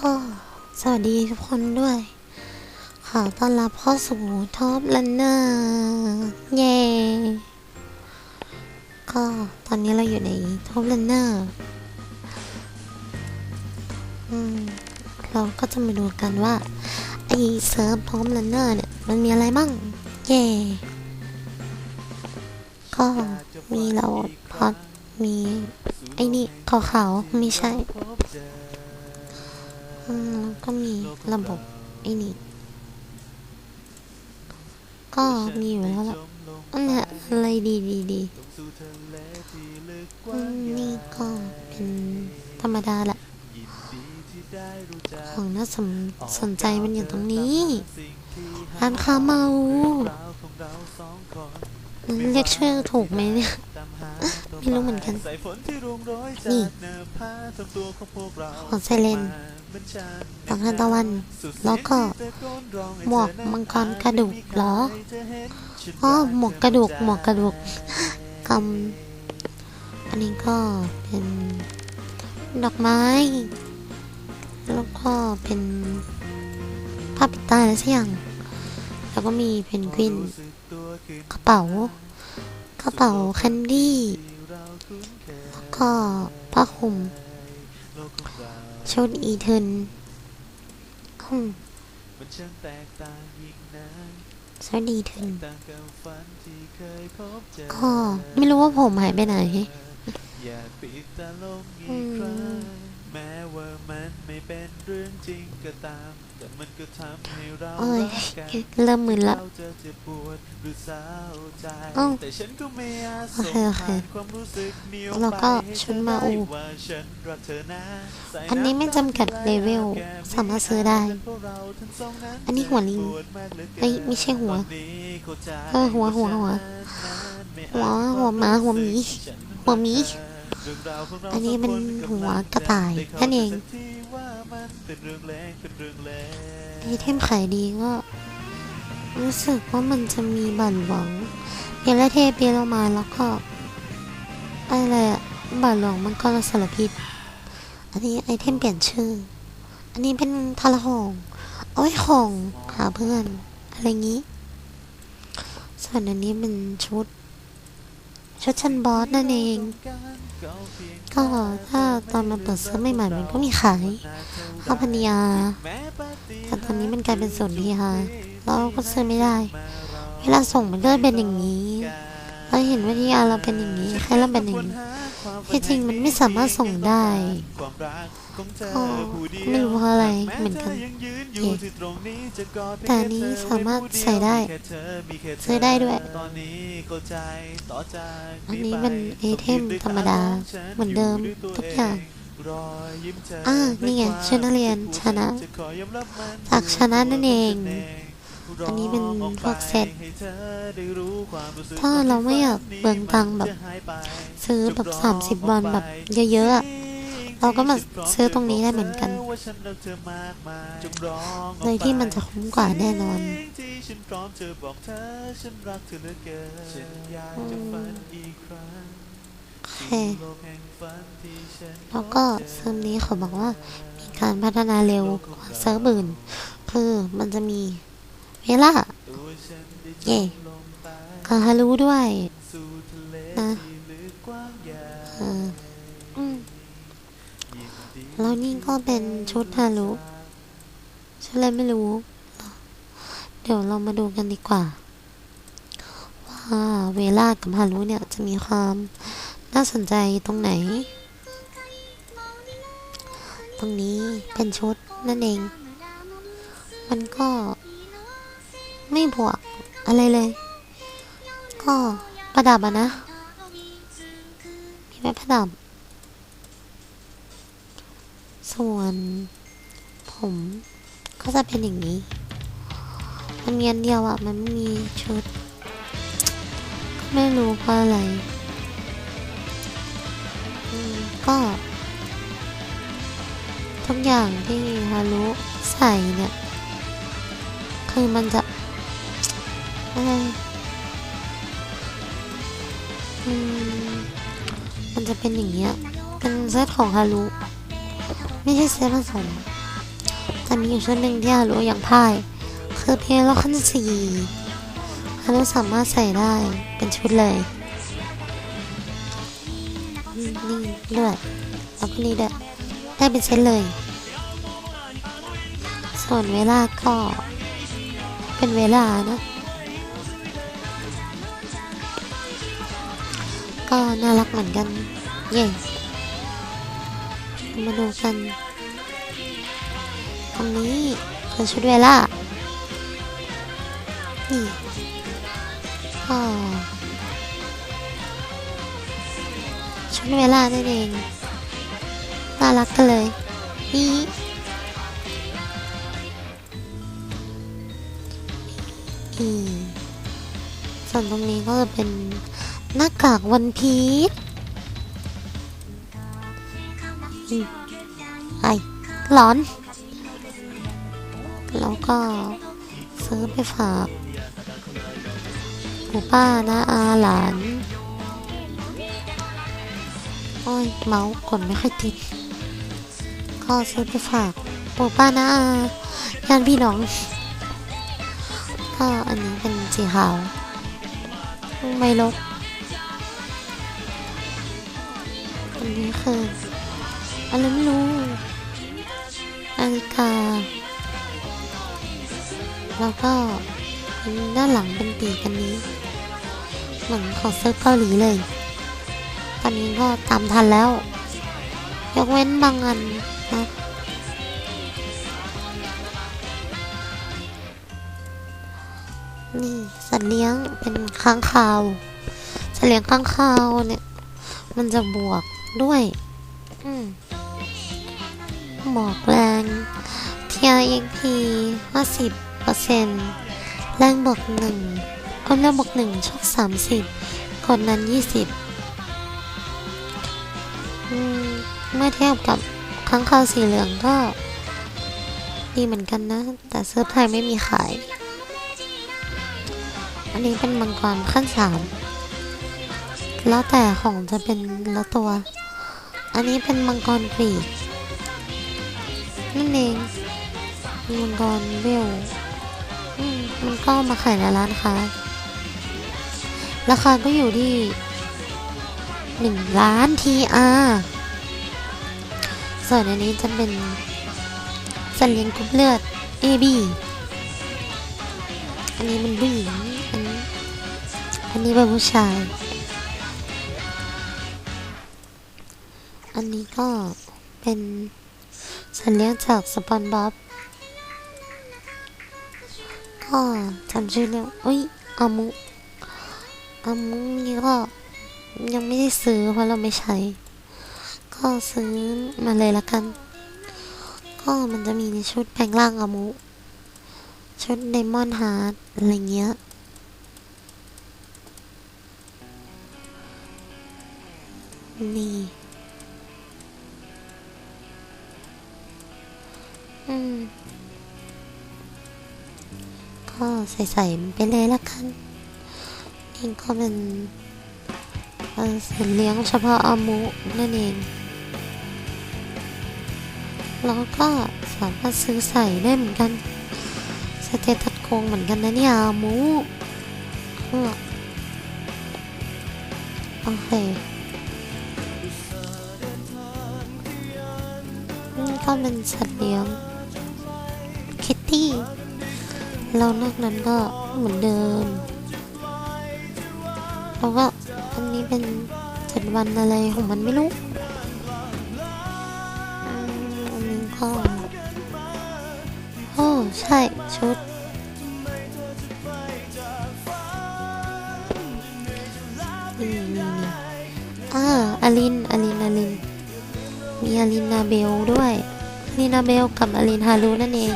ก็สวัสดีทุกคนด้วย ขอต้อนรับเข้าสู่ท็อป r ันเนอร์เย้ก็ตอนนี้เราอยู่ในท็อป r ันเนอร์อืมเราก็จะมาดูกันว่า ไอเซิร์ฟท็อป r ันเนอร์เนี่ย มันมีอะไรบ้าง เย้ก็มีเราพอดมีไอ้นี่ขาวๆไม่ใช่ อืมแล้วก็มีระบบไอ้นี่ก็มีอยู่แล้วล่ะอันเนี้ยอะไรดีดีดีอืมนี่ก็เป็นธรรมดาแหละ ของน่าสนสนใจมันอยู่ตรงนี้ร้านค้าเมาเรียกชื่อถูกไหมเนี่ย ไม่รู้เหมือนกัน นี่ของไซเลนตังทันตะวัน แล้วก็ หมวกมังกรกระดูกเหรออ๋อหมวกกระดูก หมวกกระดูกกำอันนี้ก็เป็นดอกไม้ แล้วก็เป็นผ้าปิดตาอะไรสักอย่าง แล้วก็มีเพนกวิน กระเป๋ากระเป๋าแคนดี้แล้ว ก็ผ้าคลุมชุดอีเทิร์นอืมชุดอีเทินก็ไม่รู้ว่าผมหายไปไหนอย่าปิดตาลงอีกครั้งแม้ว่ามันไม่เป็นเรื่องจริงก็ตาม แต่มันก็ทำให้เราโอ้ยรักกันเริ่มมึนละเราจะเจ็บปวดหรือเศร้าใจอ้าวแต่ฉันก็ไม่อาจโอส่เคงโอเคผ่านความรู้สึกนี้ออกแล้วไปก็ให้ชุดเธอมาได้อูว่าฉันรักเธอนะใส่อันนี้ไม่จำกัดเลเวลสามารถซื้อได้ อันนี้หัวลิงเอ้ยไม่ใช่หัว เออหัวหัวหัวหัวหัวหมาหัวหมีหัวหมี อันนี้เป็นหัวกระต่ายนั่นเองไอเทมขายดีก็ รู้สึกว่ามันจะมีบัตรหลวงเปียละเทเปียละมาแล้วก็อะไรอะบัตรหลวงมันก็สารพิษ อันนี้ไอเทมเปลี่ยนชื่อ อันนี้เป็นทาระหงเอาไว้ของหาเพื่อน อะไรงี้ ส่วนอันนี้เป็นชุด ชุดชั้นบอสนั่นเอง ก็ถ้าตอนมันเปิดเซิร์ฟใหม่ๆมันก็มีขายข้าวพันยาแต่ตอนนี้มันกลายเป็นส่วนที่ค่ะเราก็ซื้อไม่ได้ เวลาส่งมันก็เป็นอย่างนี้เราเห็นว่าที่ยาเราเป็นอย่างนี้ใครเราเป็นอย่างนี้ ที่จริงมันไม่สามารถส่งได้ก็ไม่รู้เพราะอะไรเหมือนกันเย่แต่อันนี้สามารถใส่ได้ซื้อได้ด้วยอันนี้เป็นไอเทมธรรมดาเหมือนเดิมทุกอย่างอ่านี่ไงชุดนักเรียนชนะจากชนะนั่นเอง อันนี้เป็นพวกเซตถ้าเราไม่อยากเบืองตังแบบซื้อแบบสามสิบบอลแบบเยอะๆ เราก็มาซื้อตรงนี้ได้เหมือนกัน โดยที่มันจะคุ้มกว่าแน่นอนโอเคแล้วก็เซิร์ฟนี้เขาบอกว่ามีการพัฒนาเร็วกว่าเซิร์ฟอื่นคือมันจะมี เวลาเย่กาฮารู้ด้วยนะเอออืมแล้วนี่ก็เป็นชุดฮารุชุดอะไรไม่รู้ เดี๋ยวเรามาดูกันดีกว่า ว่าเวลากับฮารุเนี่ยจะมีความน่าสนใจตรงไหน ตรงนี้เป็นชุดนั่นเอง มันก็ ไม่บวกอะไรเลย ก็ประดับอะนะ มีไว้ประดับ ส่วน ผมก็จะเป็นอย่างนี้ มันมีอันเดียวอะมันไม่มีชุดก็ไม่รู้เพราะอะไรก็ทุกอย่างที่ฮารุใส่เนี่ย คือมันจะ มันจะเป็นอย่างเงี้ย เป็นเซตของฮารุไม่ใช่เซตผสมแต่มีอยู่ชุดหนึ่งที่ฮารุยังพ่าย คือเพียงละขั้นสี่ฮารุสามารถใส่ได้เป็นชุดเลยนี่ด้วยแล้วก็นี่ด้วยได้เป็นเซตเลย ส่วนเวลาก็เป็นเวลานะ ก็น่ารักเหมือนกัน เย่มาดูกันตรงนี้คือชุดเวล่า นี่ก็ชุดเวล่านั่นเอง น่ารักกันเลย นี่อืมส่วนตรงนี้ก็จะเป็น หน้ากากวันพีชไอร้อน แล้วก็ซื้อไปฝากปู่ป้านะอาหลานโอ้ยเมาส์กดไม่ค่อยติดก็ซื้อไปฝากปู่ป้านะอาญาติพี่น้องก็อันนี้เป็นสีขาว ไม่ลบ นี้คืออะไรไม่รู้นาฬิกา แล้วก็ด้านหลังเป็นปีกอันนี้เหมือนของเซิร์ฟเกาหลีเลย ตอนนี้ก็ตามทันแล้ว ยกเว้นบางอันนะนี่สัตว์เลี้ยงเป็นค้างคาวสัตว์เลี้ยงค้างคาวเนี่ย มันจะบวก ด้วย อืมบอกแรง TRXP 50เปอร์เซ็นต์แรงบวกหนึ่งคนแรงบวกหนึ่งโชคสามสิบคนนั้นยี่สิบเมื่อเทียบกับค้างคาวสีเหลืองก็ ดีเหมือนกันนะ แต่เซิร์ฟไทยไม่มีขาย อันนี้เป็นมังกรขั้นสามแล้วแต่ของจะเป็นละตัว อันนี้เป็นมังกรกรีกนั่นเองมังกรเวลมมันก็มาขายในร้านค้าราคาก็อยู่ที่หนึ่งล้านทีอาส่วนอันนี้จะเป็นสัตว์เลี้ยงกรุ๊ปเลือด AB อันนี้มันผู้หญิงอันนี้อันนี้เป็นผู้ชาย ก็เป็นสัตว์เลี้ยงจากสปอนบ๊อบก็จำชื่อเรื่องอุ้ยอามุอามุนี่ก็ยังไม่ได้ซื้อเพราะเราไม่ใช้ ก็ซื้อมาเลยละกัน ก็มันจะมีในชุดแปลงร่างอามุ ชุดไดมอนด์ฮาร์ดอะไรเงี้ยนี่ ก็ใส่ๆไปเลยละกันนี่ก็เป็นเสัตว์เลี้ยงเฉพาะอามุนั่นเอง แล้วก็สามารถซื้อใส่ได้เหมือนกัน สเตตัสโกงเหมือนกันนะเนี่ยอามุโอเคนี่ก็เป็นสัตว์เลี้ยง ตี้แล้วนอกนั้นก็เหมือนเดิม แล้วก็อันนี้เป็นเจ็ดวันอะไรของมันไม่รู้อันนี้ก็โอ้ใช่ชุดนี่นี่นี่อ่าอลินอลินอลินมีอลินนาเบลด้วยอลินนาเบลกับอลินฮารุนั่นเอง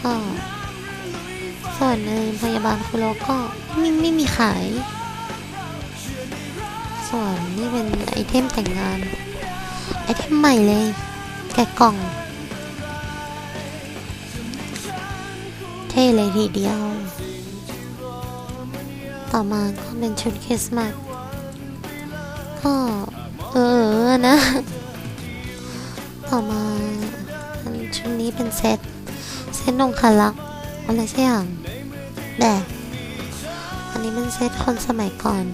ก็ส่วนในพยาบาลคุโรก็ไม่ไม่มีขาย ส่วนนี่เป็นไอเทมแต่งงาน ไอเทมใหม่เลย แกะกล่อง เท่เลยทีเดียว ต่อมาก็เป็นชุดคริสต์มาสก็เออนะ ต่อมาชุดนี้เป็นเซต ตนงคารักอะไรสักอย่างแต่อันนี้เป็นเซตคนสมัยก่อน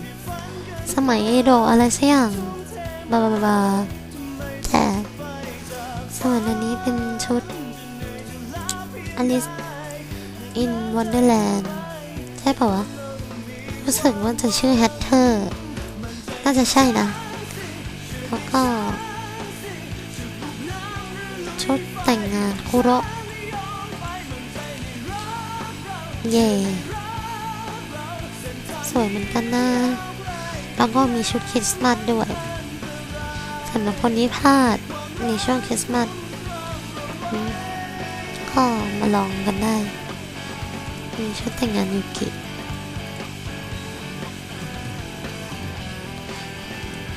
สมัยเอโดอะไรสักอย่างบาบาบาแต่ส่วนอันนี้เป็นชุด Alice in Wonderland ใช่ป่าวะ รู้สึกว่าจะชื่อ Hatter น่าจะใช่นะ แล้วก็ชุดแต่งงานคุโระ เย่ สวยเหมือนกันนะ แล้วก็มีชุดคริสต์มาสด้วยสำหรับคนที่พลาดในช่วงคริสต์มาสก็มาลองกันได้ มีชุดแต่งงานยูกิ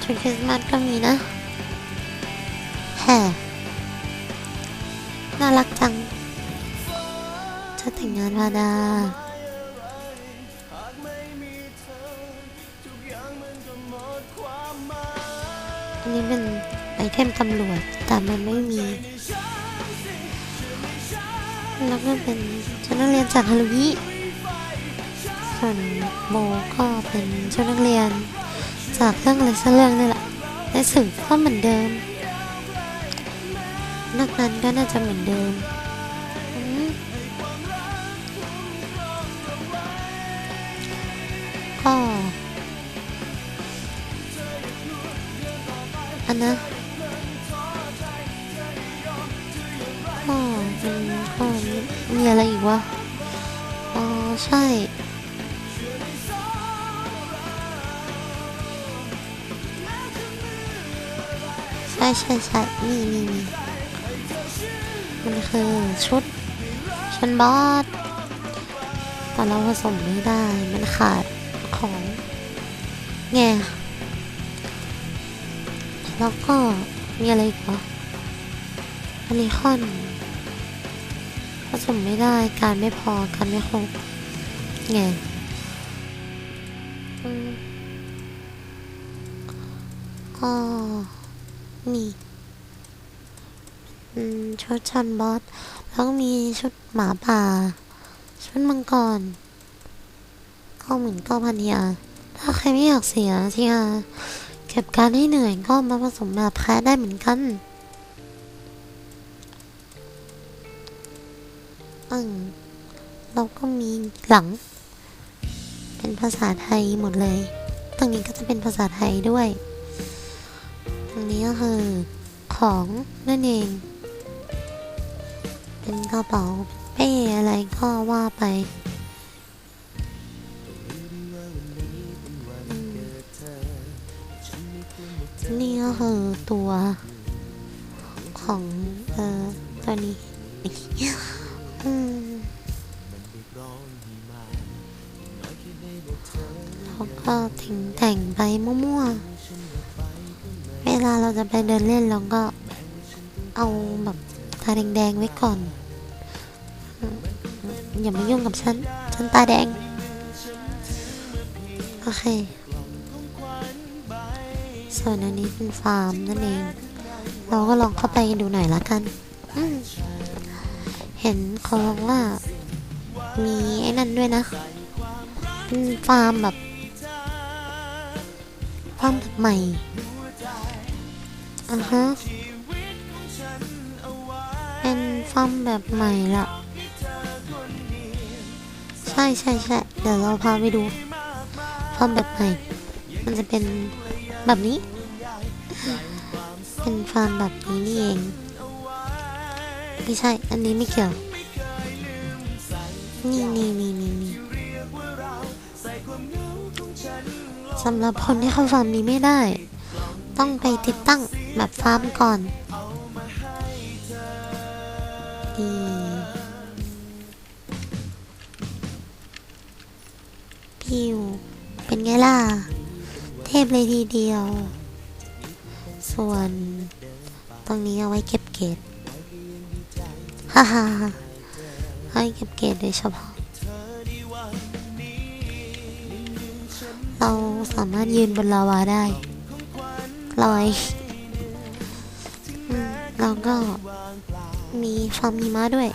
ชุดคริสต์มาสก็มีนะแฮ่ งงานวาดา อันนี้เป็นไอเทมตำรวจ แต่มันไม่มี แล้วก็เป็นชุดนักเรียนจากฮารุฮิส่วนโบก็เป็นชุดนักเรียน จากเรื่องอะไรสักเรื่องนี่แหละในสึกก็เหมือนเดิมนอกนั้นก็น่าจะเหมือนเดิม อะไรอีกวะอ๋อใช่ใช่ใช่ใช่นี่นี่นี่มันคือชุดชุดบอสแต่เราผสมไม่ได้ มันขาดของไงแล้วก็มีอะไรอีกวะอันนี้คอน สมไม่ได้ การไม่พอ การไม่ครบไงก็นี่ชุดชันบอส แล้วก็มีชุดหมาป่า ชุดมังกรก็เหมือนก็พันยาถ้าใครไม่อยากเสียที่เก็บการให้เหนื่อยก็มาผสมแบบแพ้ได้เหมือนกัน อืมเราก็มีหลัง เป็นภาษาไทยหมดเลย ตรงนี้ก็จะเป็นภาษาไทยด้วย ตรงนี้ก็คือของนั่นเอง เป็นกระเป๋าเป้อะไรก็ว่าไปนี่ก็คือตัวของเอ่อตัวนี้ เขาก็แต่งแต่งไปมั่วๆ เวลาเราจะไปเดินเล่นเราก็เอาแบบตาแดงๆไว้ก่อนอืมอย่ามายุ่งกับฉัน ฉันตาแดง โอเค ส่วนอันนี้เป็นฟาร์มนั่นเอง เราก็ลองเข้าไปดูหน่อยละกัน อืม เห็นเขาบอกว่า มีไอ้นั่นด้วยนะ เป็นฟาร์มแบบฟาร์มแบบใหม่อ่ฮะเป็นฟาร์มแบบใหม่ละใช่ใช่ใช่เดี๋ยวเราพาไปดูฟาร์มแบบใหม่ มันจะเป็นแบบนี้ เป็นฟาร์มแบบนี้นี่เอง ไม่ใช่ อันนี้ไม่เกี่ยว นี่นี่นี่นี่นี่สำหรับคนที่เข้าฟาร์มนี้ไม่ได้ ต้องไปติดตั้งแบบฟาร์มก่อนนี่พิวเป็นไงล่ะ เทพเลยทีเดียว ส่วนตรงนี้เอาไว้เก็บเกรด ฮ่าฮ่าฮ่าให้เก็บเกรดโดยเฉพาะ เราสามารถยืนบนลาวาได้ลอยเราก็มีฟาร์มหิมะด้วย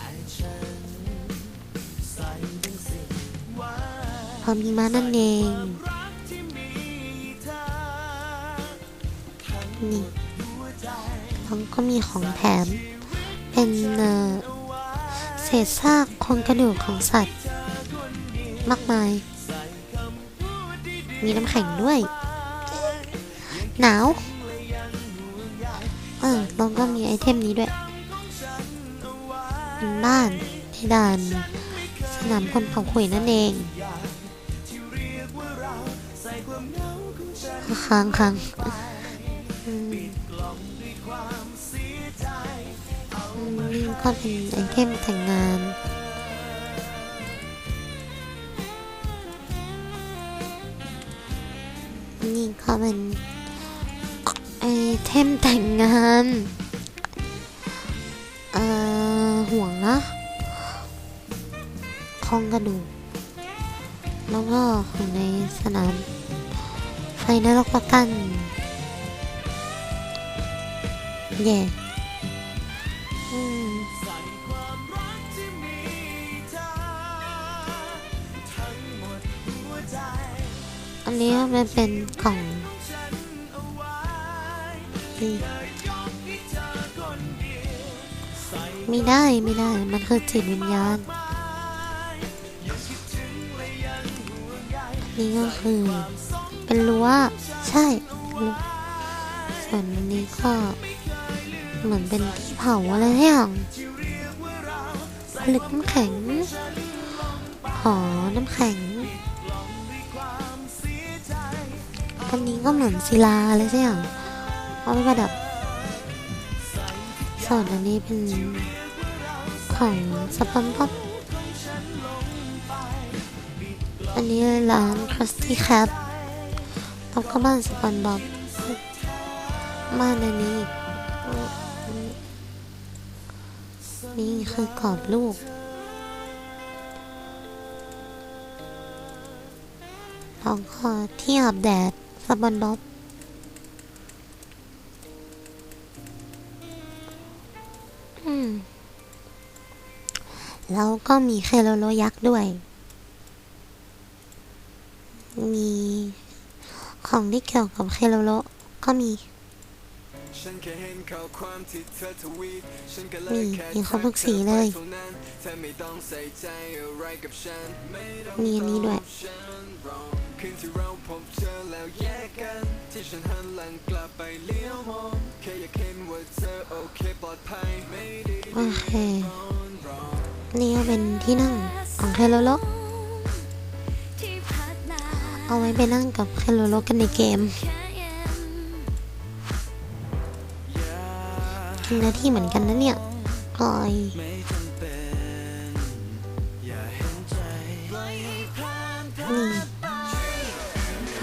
ฟาร์มหิมะนั่นเอง นี่แล้วก็มีของแถม เป็นเอ่อ ศษซากโครงกระดูกของสัตว์ มากมาย มีน้ำแข็งด้วย หนาว เออแล้วก็มีไอเทมนี้ด้วยเป็นบ้านเพดาน สนามคนเผาขุยนั่นเองค้างค้าง ก็เป็นไอเทมแต่งงาน นี่ก็เป็นไอเทมแต่งงาน เอ่อ ห่วงนะคองกระดูก แล้วก็ของในสนาม ไฟนรกประกันเนนี้มันเป็นกล่องนี่ไม่ได้ไม่ได้ มันคือจิตวิญญาณ นี่ก็คือ เป็นรั้วใช่ ส่วนนี้ก็ เหมือนเป็นที่เผาอะไรอย่างผลึกน้ำแข็งหอน้ำแข็ง อันนี้ก็เหมือนศิลาอะไรสักอย่างเอาไปประดับส่วนอันนี้เป็นของสปันป๊อปอันนี้ร้าน Krusty Cat แล้วก็บ้านสปันบ๊อบบ้านอันนี้ นี่คือกรอบลูกแล้วก็ที่อาบแดด สปันบ๊อบอืมแล้วก็มีเคโลโลยักษ์ด้วย มีของที่เกี่ยวกับเคโลโลก็มีฉันแค่เห็นข้อความที่เธอทวีตฉันก็เลนี่ยแค่มีครบทุกสีเลยทักธอไปท่านั้นเธอไม่ต้องใส่ใจอะไรกับฉันไม่ต้องมีอันนี้ด้วย คืนที่เราพบเจอแล้วแยกกัน ที่ฉันหันหลังกลับไปเลี้ยวมองแค่อยากเห็นว่าเธอโอเคปลอดภัยไม่ได้โอเค นี่ก็เป็นที่นั่งของเคโลโลเอาไว้ไปนั่งกับเคโลโลกันในเกมทำหน้าที่เหมือนกันนะเนี่ยกอยไม่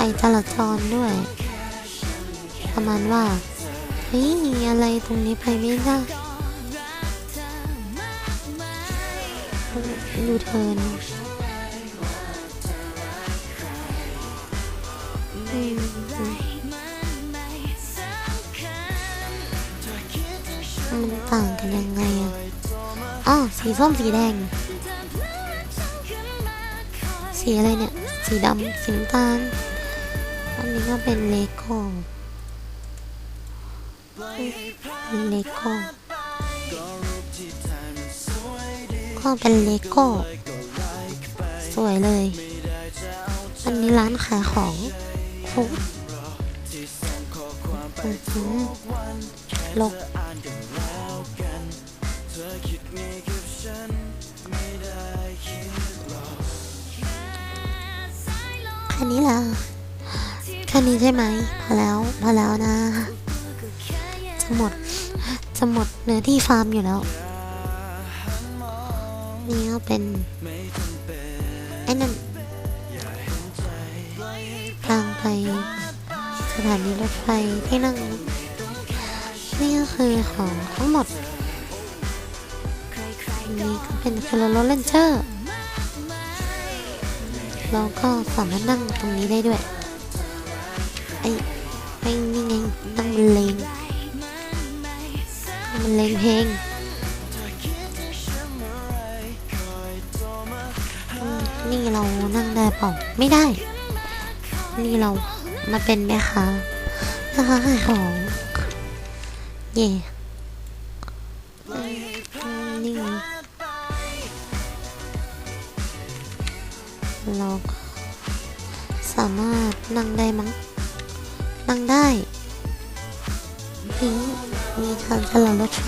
อย่จนี่ไฟจราจรด้วย ประมาณว่า เฮ้ย อะไรตรงนี้ไปไม่ได้ดูเทินอืมมันต่างกันยังไงอะอ๋อสีส้มสีแดง สีอะไรเนี่ย สีดำสีน้ำตาล นนี้ก็เป็นเลโก้เลโก้ก็เป็นเลโก้สวยเลย อันนี้ร้านขายของโอ้อื้อหือลกแค่นี้ล่ะ แค่นี้ใช่ไหมพอแล้วพอแล้วนะ จะหมด จะหมดเนื้อที่ฟาร์มอยู่แล้ว นี่ก็เป็น ไอ้นั่นทางไปสถานีรถไฟที่นั่ง นี่ก็คือของทั้งหมด นี่ก็เป็นคาร์โรเลนเจอร์เราก็สามารถนั่งตรงนี้ได้ด้วย ไอ้ไอ้นี่ไงนั่นเลงมันเลงเพลงนี่เรานั่งได้เปล่าไม่ได้ นี่เรามาเป็นแม่ค้าแม่ค้าขายของเย่อืมนี่เราก็สามารถนั่งได้มั้ง นั่งได้ ทิ้งมีทางตลาดรถไฟ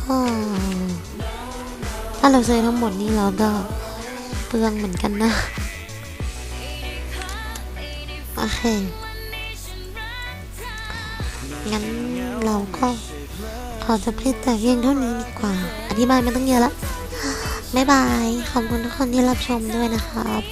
ก็ถ้าเราซื้อทั้งหมดนี้เราก็เปลืองเหมือนกันนะ โอเคงั้นเราก็ขอจบคลิปแต่เพียงเท่านี้ดีกว่า อธิบายไม่ต้องเยอะละบ๊ายบาย ขอบคุณทุกคนที่รับชมด้วยนะครับ